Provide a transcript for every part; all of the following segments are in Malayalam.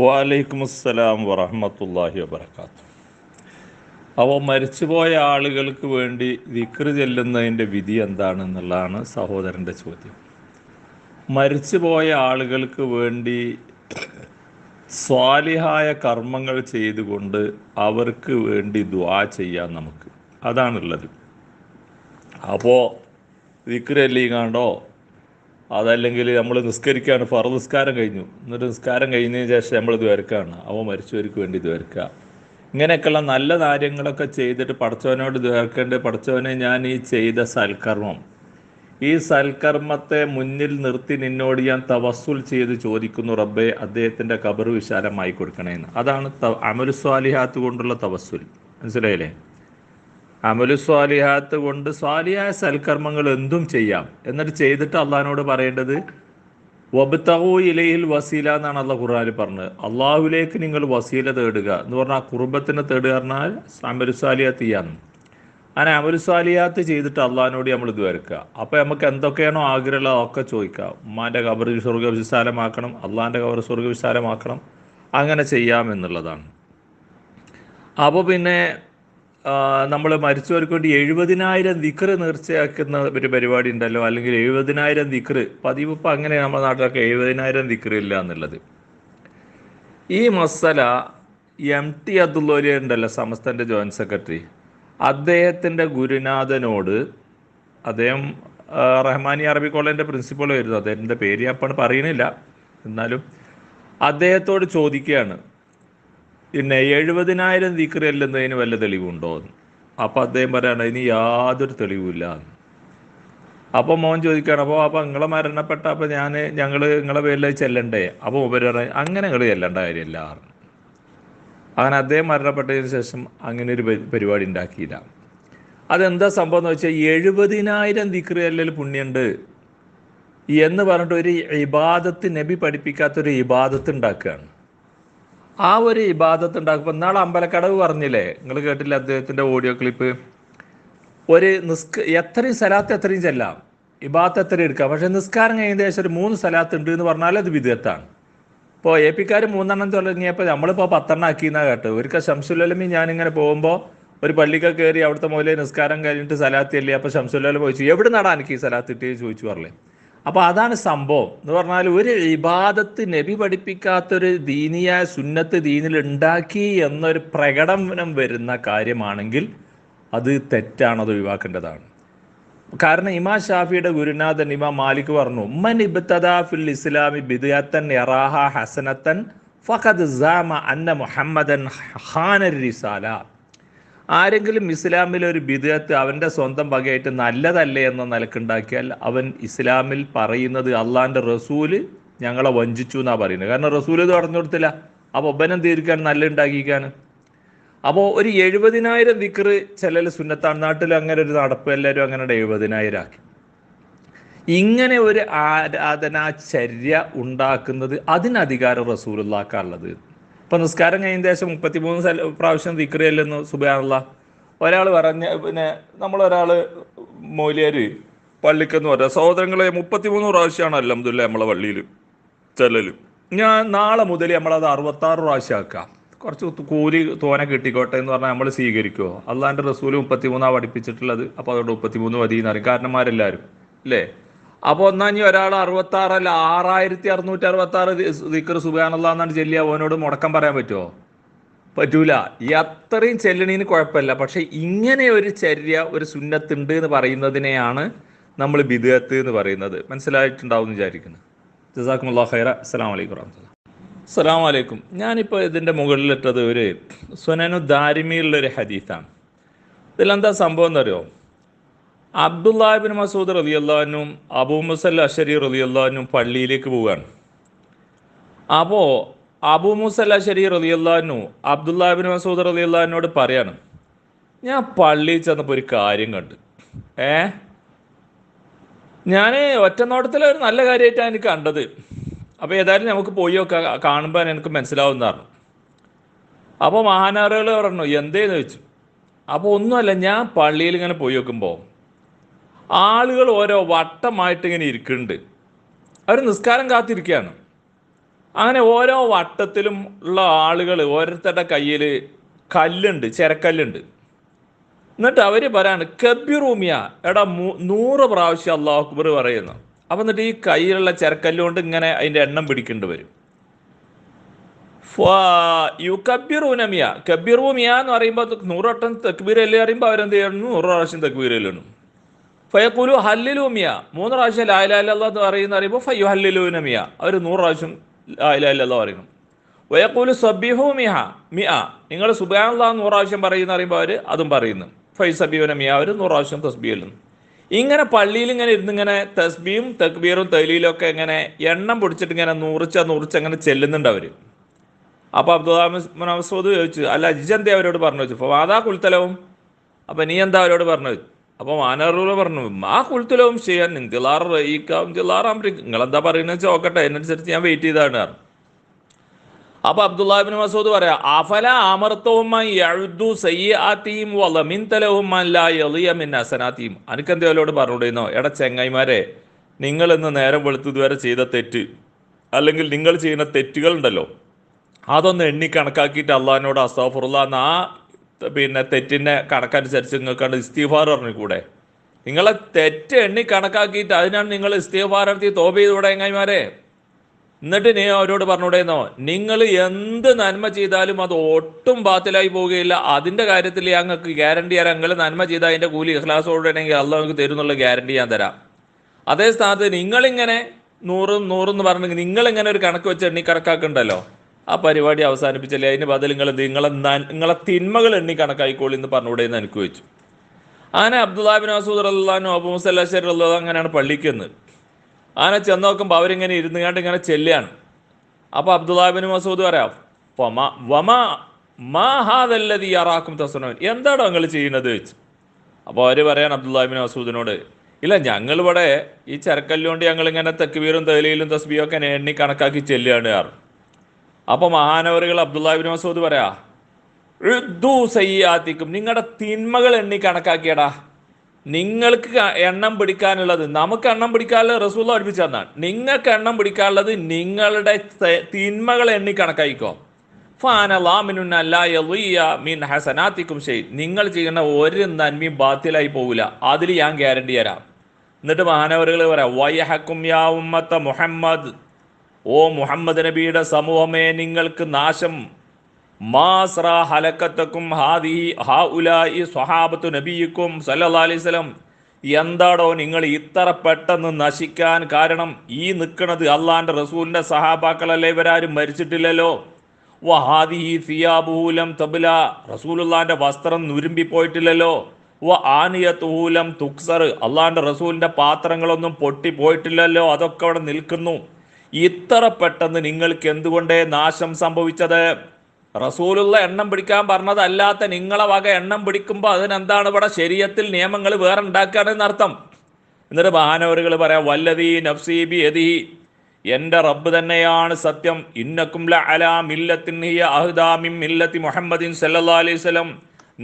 വാലൈക്കും അസ്സലാം വറഹമത്തല്ലാഹി വബർക്കാത്തു അവ മരിച്ചുപോയ ആളുകൾക്ക് വേണ്ടി വിക്രി ചെല്ലുന്നതിന്റെ വിധി എന്താണെന്നുള്ളതാണ് സഹോദരന്റെ ചോദ്യം. മരിച്ചുപോയ ആളുകൾക്ക് വേണ്ടി സ്വാലിഹായ കർമ്മങ്ങൾ ചെയ്തുകൊണ്ട് അവർക്ക് വേണ്ടി ദ്വാ ചെയ്യാം നമുക്ക്. അതാണുള്ളത്. അപ്പോൾ വിക്രല്ലി കണ്ടോ അതല്ലെങ്കിൽ നമ്മൾ നിസ്കരിക്കുകയാണ് ഫറ നിസ്കാരം കഴിഞ്ഞു. എന്നിട്ട് നിസ്കാരം കഴിഞ്ഞതിന് ശേഷം നമ്മൾ ദ്വേർക്കാണ് അവ മരിച്ചവർക്ക് വേണ്ടി ദ്വരക്കുക ഇങ്ങനെയൊക്കെയുള്ള നല്ല കാര്യങ്ങളൊക്കെ ചെയ്തിട്ട് പടച്ചവനോട് ദ്വേർക്കേണ്ട പഠിച്ചവനെ ഞാൻ ഈ ചെയ്ത സൽക്കർമ്മം. ഈ സൽക്കർമ്മത്തെ മുന്നിൽ നിർത്തി നിന്നോട് ഞാൻ തവസ്സുൽ ചെയ്ത് ചോദിക്കുന്നു റബ്ബെ അദ്ദേഹത്തിന്റെ കബർ വിശാലമായി കൊടുക്കണേന്ന്. അതാണ് അമലു സ്വാലിഹാത്ത് കൊണ്ടുള്ള തവസ്സുൽ. മനസ്സിലായില്ലേ? അമലു സ്വാലിഹാത്ത് കൊണ്ട് സ്വാലിയായ സൽക്കർമ്മങ്ങൾ എന്തും ചെയ്യാം. എന്നിട്ട് ചെയ്തിട്ട് അള്ളഹാനോട് പറയേണ്ടത് വബത്തഹു ഇലയിൽ വസീല എന്നാണ് അള്ള ഖുർആാനിൽ പറഞ്ഞത്. അള്ളാഹുലേക്ക് നിങ്ങൾ വസീല തേടുക എന്ന് പറഞ്ഞാൽ കുറുബത്തിനെ തേടുക പറഞ്ഞാൽ അമലു സ്വാലിയാത്ത് ചെയ്യാന്ന്. അങ്ങനെ അമലു സ്വാലിയാത്ത് ചെയ്തിട്ട് അള്ളഹാനോട് നമ്മൾ ഇത് വരക്കുക. അപ്പോൾ നമുക്ക് എന്തൊക്കെയാണോ ആഗ്രഹമുള്ളത് അതൊക്കെ ചോദിക്കാം. ഉമ്മാന്റെ കബർ സ്വർഗ വിശാലമാക്കണം അള്ളാഹാന്റെ കബർ സ്വർഗ വിശാലമാക്കണം അങ്ങനെ ചെയ്യാം എന്നുള്ളതാണ്. അപ്പോൾ പിന്നെ നമ്മൾ മരിച്ചവർക്ക് വേണ്ടി എഴുപതിനായിരം ദിക്റ് നേർച്ചയാക്കുന്ന ഒരു പരിപാടി ഉണ്ടല്ലോ. അല്ലെങ്കിൽ എഴുപതിനായിരം ദിക്ർ പതിവ് ഇപ്പം അങ്ങനെ നമ്മുടെ നാട്ടിലൊക്കെ എഴുപതിനായിരം ദിക്ർ ഇല്ല എന്നുള്ളത്. ഈ മസല എം ടി അബ്ദുല്ലോലിയ ഉണ്ടല്ലോ സമസ്തന്റെ ജോയിന്റ് സെക്രട്ടറി. അദ്ദേഹത്തിന്റെ ഗുരുനാഥനോട് അദ്ദേഹം റഹ്മാനി അറബി കോളേജിന്റെ പ്രിൻസിപ്പൾ വരുന്നു അദ്ദേഹത്തിന്റെ പേര് ഞാൻ പറയുന്നില്ല എന്നാലും അദ്ദേഹത്തോട് ചോദിക്കുകയാണ്. പിന്നെ എഴുപതിനായിരം ദിക്ർ അല്ലെന്നതിന് വല്ല തെളിവുണ്ടോ അപ്പോൾ അദ്ദേഹം പറയാണ് ഇനി യാതൊരു തെളിവില്ല അപ്പോൾ മോൻ ചോദിക്കുകയാണ് അപ്പോൾ അപ്പോൾ നിങ്ങളെ മരണപ്പെട്ട അപ്പോൾ ഞാൻ ഞങ്ങൾ നിങ്ങളെ പേരിൽ ചെല്ലണ്ടേ? അപ്പോൾ ഉപരി പറയും അങ്ങനെ നിങ്ങൾ ചെല്ലേണ്ട കാര്യമില്ല അങ്ങനെ അദ്ദേഹം മരണപ്പെട്ടതിന് ശേഷം അങ്ങനെ ഒരു പരിപാടി ഉണ്ടാക്കിയില്ല. അതെന്താ സംഭവം എന്ന് വെച്ചാൽ എഴുപതിനായിരം ദിക്ർ ചെല്ലൽ പുണ്യുണ്ട് എന്ന് പറഞ്ഞിട്ട് ഒരു ഇബാദത്ത് നബി പഠിപ്പിക്കാത്തൊരു ഇബാദത്ത് ഉണ്ടാക്കുകയാണ്. ആ ഒരു ഇബാദത്ത് ഉണ്ടാക്കുമ്പോൾ നാളെ അമ്പലക്കടവ് പറഞ്ഞില്ലേ? നിങ്ങൾ കേട്ടില്ല അദ്ദേഹത്തിന്റെ ഓഡിയോ ക്ലിപ്പ്? ഒരു നിസ്ക എത്രയും സ്ഥലത്ത് എത്രയും ചെല്ലാം. ഇബാദത്ത് എത്രയും എടുക്കാം. പക്ഷേ നിസ്കാരം കഴിഞ്ഞ ഒരു മൂന്ന് സ്ഥലത്ത് ഉണ്ട് എന്ന് പറഞ്ഞാൽ അത് വിധത്താണ് ഇപ്പോൾ എ പിക്കാർ മൂന്നെണ്ണം തുടങ്ങിയപ്പോൾ നമ്മളിപ്പോൾ പത്തെണ്ണം ആക്കിയെന്നാണ് കേട്ടോ ഒരിക്കൽ ശംസുലമി ഞാനിങ്ങനെ പോകുമ്പോൾ ഒരു പള്ളിക്ക് കയറി അവിടുത്തെ മുതലേ നിസ്കാരം കഴിഞ്ഞിട്ട് സ്ഥലത്ത് അല്ലേ അപ്പോൾ ഷംസുലമ ചോദിച്ചു എവിടെ നടാൻ എനിക്ക് ഈ സ്ഥലത്ത് ഇട്ടേ ചോദിച്ചു പറഞ്ഞേ. അപ്പോൾ അതാണ് സംഭവം. എന്ന് പറഞ്ഞാൽ ഒരു ഇബാദത്ത് നബി പഠിപ്പിക്കാത്തൊരു ദീനിയായ സുന്നത്ത് ദീനിൽ ഉണ്ടാക്കി എന്നൊരു പ്രകടനം വരുന്ന കാര്യമാണെങ്കിൽ അത് തെറ്റാണ് അത് ഒഴിവാക്കേണ്ടതാണ്. കാരണം ഇമാ ഷാഫിയുടെ ഗുരുനാഥൻ ഇമാ മാലിക് പറഞ്ഞു ഉമ്മൻ ഇബ്തദാ ഫിൽ ഇസ്ലാമി ബിദയത്തൻ യറാഹ ഹസനത്തൻ ഫഖദ് അന്ന മുഹമ്മദൻ ഖാനർ റിസാല. ആരെങ്കിലും ഇസ്ലാമിൽ ഒരു ബിദത്ത് അവന്റെ സ്വന്തം വകയായിട്ട് നല്ലതല്ലേ എന്ന നിലക്കുണ്ടാക്കിയാൽ അവൻ ഇസ്ലാമിൽ പറയുന്നത് അള്ളാന്റെ റസൂൽ ഞങ്ങളെ വഞ്ചിച്ചു എന്നാണ് പറയുന്നത്. കാരണം റസൂൽ ഇത് പറഞ്ഞു കൊടുത്തില്ല. അപ്പോൾ ഒബനം തീർക്കാൻ നല്ല ഉണ്ടാക്കിക്കാണ്. അപ്പോൾ ഒരു എഴുപതിനായിരം ദിക്കറ് ചില സുന്നത്താണ് നാട്ടിൽ അങ്ങനെ ഒരു നടപ്പ് എല്ലാവരും അങ്ങനെ എഴുപതിനായിരം ആക്കി. ഇങ്ങനെ ഒരു ആരാധനാചര്യ ഉണ്ടാക്കുന്നത് അതിന് അധികാരം റസൂലുള്ളാക്കാനുള്ളത് ഇപ്പൊ നിസ്കാരം കഴിഞ്ഞ ശേഷം മുപ്പത്തിമൂന്ന് സ്ഥല പ്രാവശ്യം ദിക്റിയല്ലെന്ന് സുബാനുള്ള ഒരാൾ പറഞ്ഞ പിന്നെ നമ്മളൊരാൾ മൗലിയര് പള്ളിക്കെന്ന് പറഞ്ഞ സഹോദരങ്ങളെ മുപ്പത്തിമൂന്ന് പ്രാവശ്യമാണ് അല്ലംതുല്ല നമ്മളെ പള്ളിയിൽ ചെല്ലലും. ഞാൻ നാളെ മുതൽ നമ്മളത് അറുപത്താറ് പ്രാവശ്യം ആക്കാം. കുറച്ച് കൂലി തോനെ കിട്ടിക്കോട്ടെ എന്ന് പറഞ്ഞാൽ നമ്മൾ സ്വീകരിക്കുമോ അള്ളാന്റെ റസൂൽ മുപ്പത്തിമൂന്നാണ് പഠിപ്പിച്ചിട്ടുള്ളത് അപ്പോൾ അതുകൊണ്ട് മുപ്പത്തിമൂന്ന് മതി എന്നറിയും കാരണന്മാരെല്ലാവരും അല്ലേ? അപ്പോൾ ഒന്നാം ഇനി ഒരാൾ അറുപത്താറ് അല്ല ആറായിരത്തി അറുന്നൂറ്റി അറുപത്തി ആറ് ദിക്കർ സുബാനുള്ള എന്നാണ് ചെല്ലിയ അവനോട് മുടക്കം പറയാൻ പറ്റുമോ പറ്റൂല. ഈ അത്രയും ചെല്ലണീന് കുഴപ്പമില്ല. പക്ഷെ ഇങ്ങനെ ഒരു ചര്യ ഒരു സുന്നത്തുണ്ട് എന്ന് പറയുന്നതിനെയാണ് നമ്മൾ ബിദത്ത് എന്ന് പറയുന്നത്. മനസ്സിലായിട്ടുണ്ടാവും വിചാരിക്കുന്നു. ജസാഖുല്ലാ ഖൈറ. അസ്സാം വലൈക്കും വറഹമുല്ല അസ്സാം വലൈക്കും ഞാനിപ്പോൾ ഇതിന്റെ മുകളിലിട്ടത് ഒരു സുനനു ഒരു ഹദീസാണ്. ഇതിലെന്താ സംഭവം എന്നറിയോ? അബ്ദുല്ലാഹിബിൻ മസൂദ് റലി അള്ളഹാനും അബൂ മുസൽ അഷരി റലി അള്ളഹാനും പള്ളിയിലേക്ക് പോവുകയാണ്. അപ്പോൾ അബൂ മുസൽ അഷരി റലി അള്ളഹാനു അബ്ദുല്ലാഹിബിൻ മസൂദ് റലി പറയാണ് ഞാൻ പള്ളിയിൽ ചെന്നപ്പോൾ ഒരു കാര്യം കണ്ട്. ഏ? ഞാൻ ഒറ്റനോട്ടത്തിൽ ഒരു നല്ല കാര്യമായിട്ടാണ് എനിക്ക് കണ്ടത്. അപ്പോൾ ഏതായാലും നമുക്ക് പോയി ഒക്കെ കാണുമ്പോൾ എനിക്ക് മനസ്സിലാവുന്നതാണ്. അപ്പോൾ മഹാനാറുകൾ പറഞ്ഞു എന്തേന്ന്? വെച്ചു അപ്പോൾ ഒന്നുമല്ല ഞാൻ പള്ളിയിൽ ഇങ്ങനെ പോയി നോക്കുമ്പോൾ ആളുകൾ ഓരോ വട്ടമായിട്ട് ഇങ്ങനെ ഇരിക്കുന്നുണ്ട്. അവർ നിസ്കാരം കാത്തിരിക്കുകയാണ്. അങ്ങനെ ഓരോ വട്ടത്തിലും ഉള്ള ആളുകൾ ഓരോരുത്തരുടെ കയ്യിൽ കല്ലുണ്ട് ചെരക്കല്ലുണ്ട്. എന്നിട്ട് അവർ പറയാണ് കബിറൂമിയ എടാ നൂറ് പ്രാവശ്യം അള്ളാഹു അക്ബർ പറയുന്നു. അപ്പം എന്നിട്ട് ഈ കയ്യിലുള്ള ചെരക്കല്ലുകൊണ്ട് ഇങ്ങനെ അതിന്റെ എണ്ണം പിടിക്കേണ്ടി വരും. യു യുക്കബിറൂനമിയ കബിറൂമിയ എന്ന് പറയുമ്പോൾ നൂറോട്ടം തെക്ബീർ അല്ലേ പറയുമ്പോൾ അവരെന്ത് ചെയ്യണം നൂറ് പ്രാവശ്യം തെക്ബീർ അല്ലാണ് ഫയക്കുലു ഹല്ലിലൂമിയ മൂന്ന് പ്രാവശ്യം ലായിലാല്ല എന്ന് പറയുന്ന പറയുമ്പോൾ ഫയ്യു ഹല്ലിലൂനമിയ അവർ നൂറ് പ്രാവശ്യം ലായിലാല്ല പറയുന്നു. വയക്കൂലു സബിഹു മിഹ മിയ. നിങ്ങൾ സുബാനുള്ള നൂറ് പ്രാവശ്യം പറയുന്ന പറയുമ്പോൾ അവർ അതും പറയുന്നു. ഫൈ സബിഹുനമിയ അവർ നൂറ് പ്രാവശ്യം തസ്ബീ ചെല്ലുന്നു. ഇങ്ങനെ പള്ളിയിൽ ഇങ്ങനെ ഇരുന്ന് ഇങ്ങനെ തസ്ബിയും തക്ബീറും തൈലിയിലും ഒക്കെ ഇങ്ങനെ എണ്ണം പൊടിച്ചിട്ട് ഇങ്ങനെ നൂറിച്ച നൂറിച്ച് അങ്ങനെ ചെല്ലുന്നുണ്ട് അവർ അപ്പോൾ അബ്ദുൽ മസൂദ് ചോദിച്ചു അല്ല അജിജന്തി അവരോട് പറഞ്ഞു വെച്ചു? അപ്പോൾ വാദാ കുൽത്തലവും. അപ്പം നീ എന്താ അവരോട് പറഞ്ഞു അപ്പോൾ മാനാറൂല പറഞ്ഞു ആ കുളത്തിലും ചെയ്യാൻ ഇന്തിലാർ റയിക്കാം ഇന്തിലാർ നിങ്ങൾ എന്താ പറയുന്നത് വെച്ചാൽ നോക്കട്ടെ അതിനനുസരിച്ച് ഞാൻ വെയിറ്റ് ചെയ്താണ് പറഞ്ഞു. അപ്പൊ അബ്ദുല്ലാബിൻ മസൂദ് പറയാ അഫല അമർത്തവും സയ്യാത്തിയും വലമിൻ തലവും മിൻ അസനാത്തിയും അനക്കെന്തേലോട് പറഞ്ഞുകൊണ്ടിരുന്നോ എടാ ചെങ്ങായിമാരെ നിങ്ങൾ ഇന്ന് നേരം വെളുത്തു ഇതുവരെ ചെയ്ത തെറ്റ് അല്ലെങ്കിൽ നിങ്ങൾ ചെയ്യുന്ന തെറ്റുകൾ ഉണ്ടല്ലോ അതൊന്ന് എണ്ണി കണക്കാക്കിയിട്ട് അള്ളഹാനോട് അസ്താഫുറുള്ള എന്ന് ആ പിന്നെ തെറ്റിന്റെ കണക്കനുസരിച്ച് നിങ്ങൾക്ക് ഇസ്തീഫാർ പറഞ്ഞു കൂടെ നിങ്ങളെ തെറ്റ് എണ്ണി കണക്കാക്കിയിട്ട് അതിനാണ് നിങ്ങൾ ഇസ്തീഫാർ നടത്തി തോപ ചെയ്ത് എങ്ങായിമാരെ? എന്നിട്ട് നീ അവരോട് പറഞ്ഞുകൂടെയെന്നോ നിങ്ങൾ എന്ത് നന്മ ചെയ്താലും അത് ഒട്ടും ബാത്തിലായി പോവുകയില്ല. അതിന്റെ കാര്യത്തിൽ ഞങ്ങൾക്ക് ഗ്യാരണ്ടി തരാം. നിങ്ങൾ നന്മ ചെയ്താൽ അതിന്റെ കൂലി ഇഖ്ലാസോടെ ആണെങ്കിൽ അള്ളാഹ് നിങ്ങൾക്ക് തരും എന്നുള്ള ഗ്യാരണ്ടി ഞാൻ തരാം. അതേ സ്ഥാനത്ത് നിങ്ങളിങ്ങനെ നൂറും നൂറും എന്ന് പറഞ്ഞെങ്കിൽ നിങ്ങളിങ്ങനെ ഒരു കണക്ക് വെച്ച് എണ്ണി കണക്കാക്കുണ്ടല്ലോ? ആ പരിപാടി അവസാനിപ്പിച്ചല്ലേ? അതിന് ബദൽ നിങ്ങൾ നിങ്ങളെ നിങ്ങളെ തിന്മകൾ എണ്ണി കണക്കായിക്കോളി എന്ന് പറഞ്ഞുകൂടെ എന്ന് എനിക്ക് വെച്ചു അങ്ങനെ അബ്ദുല്ലാബിൻ മസൂദ് അള്ളഹാനും അബു മുസല്ലാശ്ശേരി അള്ളാഹ് അങ്ങനെയാണ് പള്ളിക്കുന്നത് അങ്ങനെ ചെന്ന് നോക്കുമ്പോൾ അവരിങ്ങനെ ഇരുന്ന് കണ്ട് ഇങ്ങനെ ചെല്ലുകയാണ്. അപ്പോൾ അബ്ദുല്ലാബിൻ മസൂദ് പറയാം "ഫമ വമ മാ ഹാദല്ലദീ യറാക്കും തസ്നൂൻ. എന്താണോ നിങ്ങൾ ചെയ്യുന്നത് വെച്ച് അപ്പോൾ അവർ പറയാൻ അബ്ദുല്ലാബിൻ മസൂദിനോട് ഇല്ല ഞങ്ങളിവിടെ ഈ ചരക്കല്ലുകൊണ്ട് ഞങ്ങൾ ഇങ്ങനെ തെക്കുവീറും തേലിയിലും തസ്ബിയും എണ്ണി കണക്കാക്കി ചെല്ലുകയാണ് കാരണം അപ്പോൾ മഹാനവറുകൾ അബ്ദുല്ലാഹിബിൻ മസൂദ് പറയാ "ഉദ്ദു സയ്യാത്തിക്കും. നിങ്ങളുടെ തിന്മകൾ എണ്ണി കണക്കാക്കിയടാ. നിങ്ങൾക്ക് എണ്ണം പിടിക്കാനുള്ളത് നമുക്ക് എണ്ണം പിടിക്കാനുള്ളത് റസൂള്ള പഠിപ്പിച്ചു നിങ്ങൾക്ക് എണ്ണം പിടിക്കാനുള്ളത് നിങ്ങളുടെ തിന്മകൾ എണ്ണി കണക്കാക്കിക്കോ. മിൻ നിങ്ങൾ ചെയ്യുന്ന ഒരു നന്മയും ബാത്തിലായി പോവില്ല. അതിൽ ഞാൻ ഗ്യാരണ്ടി തരാം. എന്നിട്ട് മഹാനവറുകൾ പറയാം വയഹക്കും യാ മുഹമ്മദ്. ഓ മുഹമ്മദ് നബിയുടെ സമൂഹമേ നിങ്ങൾക്ക് നാശം. മാസ്ര ഹലക്കത്തക്കും ഹാദി ഹാ ഉലായി സ്വഹാബത്തു നബിയിക്കും വസല്ലം. എന്താടോ നിങ്ങൾ ഇത്ര പെട്ടെന്ന് നശിക്കാൻ കാരണം? ഈ നിൽക്കുന്നത് അള്ളാന്റെ റസൂലിന്റെ സഹാബാക്കളല്ലേ ഇവരാരും മരിച്ചിട്ടില്ലല്ലോ? വഹാദി ഫിയാബൂലം തബില. റസൂലുള്ളാന്റെ വസ്ത്രം നുരുമ്പിപ്പോയിട്ടില്ലല്ലോ വ ആനിയത്തുഹൂലം തുക്സർ. അള്ളാന്റെ റസൂലിന്റെ പാത്രങ്ങളൊന്നും പൊട്ടിപ്പോയിട്ടില്ലല്ലോ അതൊക്കെ അവിടെ നിൽക്കുന്നു. ഇത്ര പെട്ടെന്ന് നിങ്ങൾക്ക് എന്തുകൊണ്ട് നാശം സംഭവിച്ചത്? റസൂലുള്ള എണ്ണം പിടിക്കാൻ പറഞ്ഞതല്ലാത്ത നിങ്ങളെ വക എണ്ണം പിടിക്കുമ്പോൾ അതിനെന്താണ് ഇവിടെ ശരീരത്തിൽ നിയമങ്ങൾ വേറെ ഉണ്ടാക്കുകയാണെന്ന് അർത്ഥം എന്നിട്ട് മഹാനവറുകൾ പറയാം വല്ലതി നഫ്സീബി എതി എന്റെ റബ്ബ് തന്നെയാണ് സത്യം. ഇന്നക്കും മില്ലത്തി മുഹമ്മദിൻ സല്ലാ അലൈഹി സ്വലം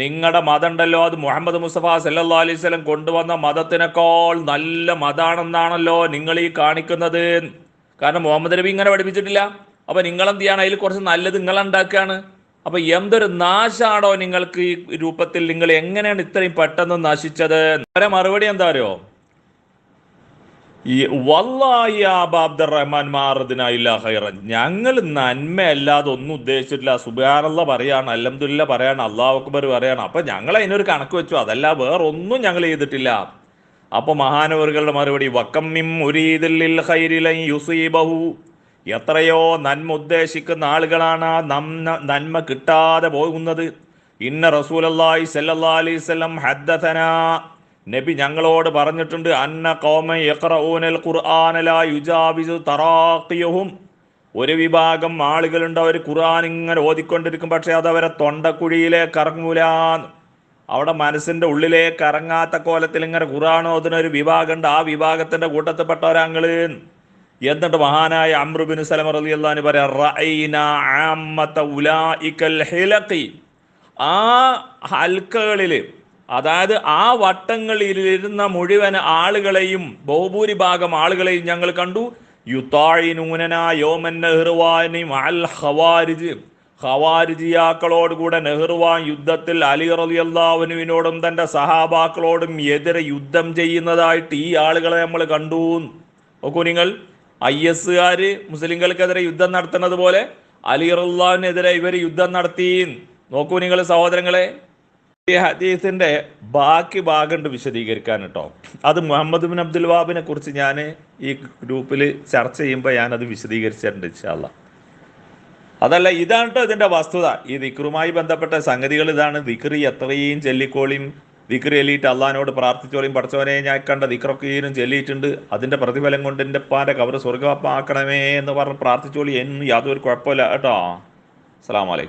നിങ്ങളുടെ മതം ഉണ്ടല്ലോ അത് മുഹമ്മദ് മുസ്തഫ സല്ലാ അലൈഹി സ്വലം കൊണ്ടുവന്ന മതത്തിനേക്കാൾ നല്ല മതാണെന്നാണല്ലോ നിങ്ങൾ ഈ കാണിക്കുന്നത്. കാരണം മുഹമ്മദ് നബി ഇങ്ങനെ പഠിപ്പിച്ചിട്ടില്ല. അപ്പൊ നിങ്ങൾ എന്ത് ചെയ്യാണ് അതിൽ കുറച്ച് നല്ലത് നിങ്ങൾ ഉണ്ടാക്കുകയാണ് അപ്പൊ എന്തൊരു നാശാണോ നിങ്ങൾക്ക് ഈ രൂപത്തിൽ? നിങ്ങൾ എങ്ങനെയാണ് ഇത്രയും പെട്ടെന്ന് നശിച്ചത്? അവരെ മറുപടി എന്താ അറിയോ? ഈ വല്ലായി അബാ അബ്ദുറഹ്മാൻ മാറദിനായില്ല ഹൈറൻ ഞങ്ങൾ നന്മയല്ലാതെ ഒന്നും ഉദ്ദേശിച്ചിട്ടില്ല. സുബാനുള്ള പറയാണ് അലഹമുല്ല പറയാണ് അള്ളാഹു അക്ബർ പറയാണ്. അപ്പൊ ഞങ്ങൾ അതിനൊരു കണക്ക് വെച്ചു. അതല്ല വേറൊന്നും ഞങ്ങൾ ചെയ്തിട്ടില്ല. അപ്പൊ മഹാനവറുകളുടെ മറുപടി വക്കമ്മിം മുരീദിൽ ഖൈരിലൻ യുസീബഹു. എത്രയോ നന്മ ഉദ്ദേശിക്കുന്ന ആളുകളാണ് ആ നന്മ കിട്ടാതെ പോകുന്നത്. ഇന്ന റസൂലല്ലാഹി സല്ലല്ലാഹു അലൈഹി വസല്ലം ഹദ്ദഥനാ. നബി ഞങ്ങളോട് പറഞ്ഞിട്ടുണ്ട് അന്ന ഖൗമ യഖറഊനൽ ഖുർആനലാ തറാഖിയഹും. ഒരു വിഭാഗം ആളുകളുണ്ട് അവർ ഖുർആൻ ഇങ്ങനെ ഓതിക്കൊണ്ടിരിക്കും പക്ഷേ അത് അവരെ തൊണ്ടക്കുഴിയിലേക്ക് ഇറങ്ങൂല. അവിടെ മനസ്സിന്റെ ഉള്ളിലേക്ക് ഇറങ്ങാത്ത കോലത്തിൽ ഇങ്ങനെ ഖുറാനോ ഒരു വിഭാഗമുണ്ട് ആ വിഭാഗത്തിന്റെ കൂട്ടത്തിൽപ്പെട്ടവരാങ്ങൾ എന്നിട്ട് മഹാനായ അമ്രുബിൻ സലമ അലി അള്ളഹാന് പറയാ ആ ഹൽക്കകളിൽ അതായത് ആ വട്ടങ്ങളിലിരുന്ന മുഴുവൻ ആളുകളെയും ബഹുഭൂരിഭാഗം ആളുകളെയും ഞങ്ങൾ കണ്ടു. യുത്താഴിനൂനന യോമൻ നെഹ്റുവാനി അൽ ഖവാരിജ്. ഖവാരിജിയാക്കളോട് കൂടെ നെഹ്റുവാൻ യുദ്ധത്തിൽ അലി റലി അള്ളാഹുനുവിനോടും തന്റെ സഹാബാക്കളോടും എതിരെ യുദ്ധം ചെയ്യുന്നതായിട്ട് ഈ ആളുകളെ നമ്മൾ കണ്ടു. നോക്കൂ നിങ്ങൾ ഐ എസ്സുകാർ മുസ്ലിങ്ങൾക്കെതിരെ യുദ്ധം നടത്തുന്നത് പോലെ അലി റല്ലാവിനെതിരെ ഇവർ യുദ്ധം നടത്തി. നോക്കൂ നിങ്ങൾ സഹോദരങ്ങളെ ഈ ഹദീസിന്റെ ബാക്കി ഭാഗമുണ്ട് വിശദീകരിക്കാൻ കേട്ടോ അത് മുഹമ്മദ് ബിൻ അബ്ദുൽ വാബിനെ കുറിച്ച് ഞാൻ ഈ ഗ്രൂപ്പിൽ ചർച്ച ചെയ്യുമ്പോൾ ഞാനത് വിശദീകരിച്ചിട്ടുണ്ട് ഇൻഷാല്ല അതല്ല ഇതാണ് കേട്ടോ ഇതിന്റെ വസ്തുത. ഈ ദിക്റുമായി ബന്ധപ്പെട്ട സംഗതികൾ ഇതാണ്. ദിക്റി എത്രയും ചെല്ലിക്കോളിയും ദിക്റി എല്ലിയിട്ട് അള്ളഹാനോട് പ്രാർത്ഥിച്ചോളിയും പഠിച്ചവനെ ഞാൻ കണ്ട ദിക്റൊക്കെയും ചെല്ലിയിട്ടുണ്ട്. അതിന്റെ പ്രതിഫലം കൊണ്ട് എന്റെ ഉപ്പാന്റെ കവർ സ്വർഗമാക്കണമേ എന്ന് പറഞ്ഞ് പ്രാർത്ഥിച്ചോളി എന്നും യാതൊരു കുഴപ്പമില്ല. കേട്ടോ. അസ്സാം വലൈക്കും